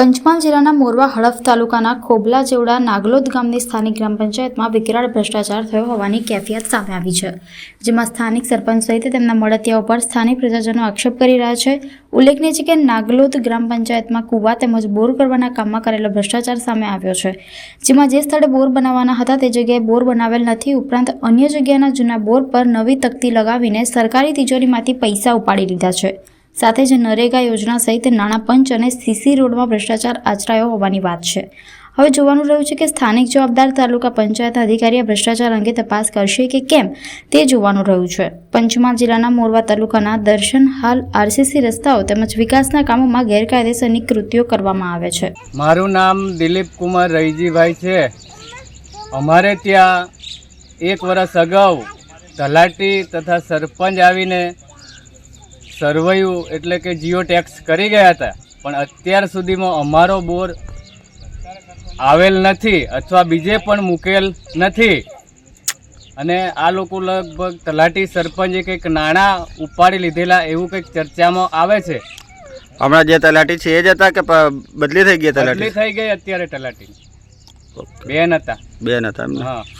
પંચમહાલ જિલ્લાના મોરવા હડફ તાલુકાના ખોબલા જેવડા નાગલોદ ગામની સ્થાનિક ગ્રામ પંચાયતમાં વિકરાળ ભ્રષ્ટાચાર થયો હોવાની કેફિયત સામે આવી છે, જેમાં સ્થાનિક સરપંચ સહિત તેમના મળતિયા ઉપર સ્થાનિક પ્રજાજનો આક્ષેપ કરી રહ્યા છે. ઉલ્લેખનીય છે કે નાગલોદ ગ્રામ પંચાયતમાં કુવા તેમજ બોર કરવાના કામમાં કરેલો ભ્રષ્ટાચાર સામે આવ્યો છે, જેમાં જે સ્થળે બોર બનાવવાના હતા તે જગ્યાએ બોર બનાવેલ નથી. ઉપરાંત અન્ય જગ્યાના જૂના બોર પર નવી તકતી લગાવીને સરકારી તિજોરીમાંથી પૈસા ઉપાડી લીધા છે. સાથે જ નરેગા યોજના સહિત નાણાં પંચ અને સીસી રોડમાં ભ્રષ્ટાચાર આચરાયો હોવાની વાત છે. હવે જોવાનું રહ્યું છે કે સ્થાનિક જવાબદાર તાલુકા પંચાયત અધિકારીએ ભ્રષ્ટાચાર અંગે તપાસ કરશે કે કેમ તે જોવાનું રહ્યું છે. પંચમહાલ જિલ્લાના મોરવા તાલુકાના દર્શન હાલ આરસીસી રસ્તાઓ તેમજ વિકાસના કામોમાં ગેરકાયદેસરની કૃત્યો કરવામાં આવે છે. મારું નામ દિલીપ કુમાર રહીજીભાઈ છે. અમારે ત્યાં એક વર્ષ અગાઉ તલાટી તથા સરપંચ આવીને સર્વૈયું એટલે કે જીઓ ટેક્સ કરી ગયા હતા. પણ અત્યાર સુધીમાં અમારો બોર આવેલ નથી અથવા બીજે પણ મૂકેલ નથી. અને આ લોકો લગભગ તલાટી સરપંચે કંઈક નાણાં ઉપાડી લીધેલા એવું કંઈક ચર્ચામાં આવે છે. હમણાં જે તલાટી છે એ જ હતા કે બદલી થઈ ગઈ બદલી તલાટી થઈ ગઈ અત્યારે તલાટી. બેન હતા. બેન હતા હા.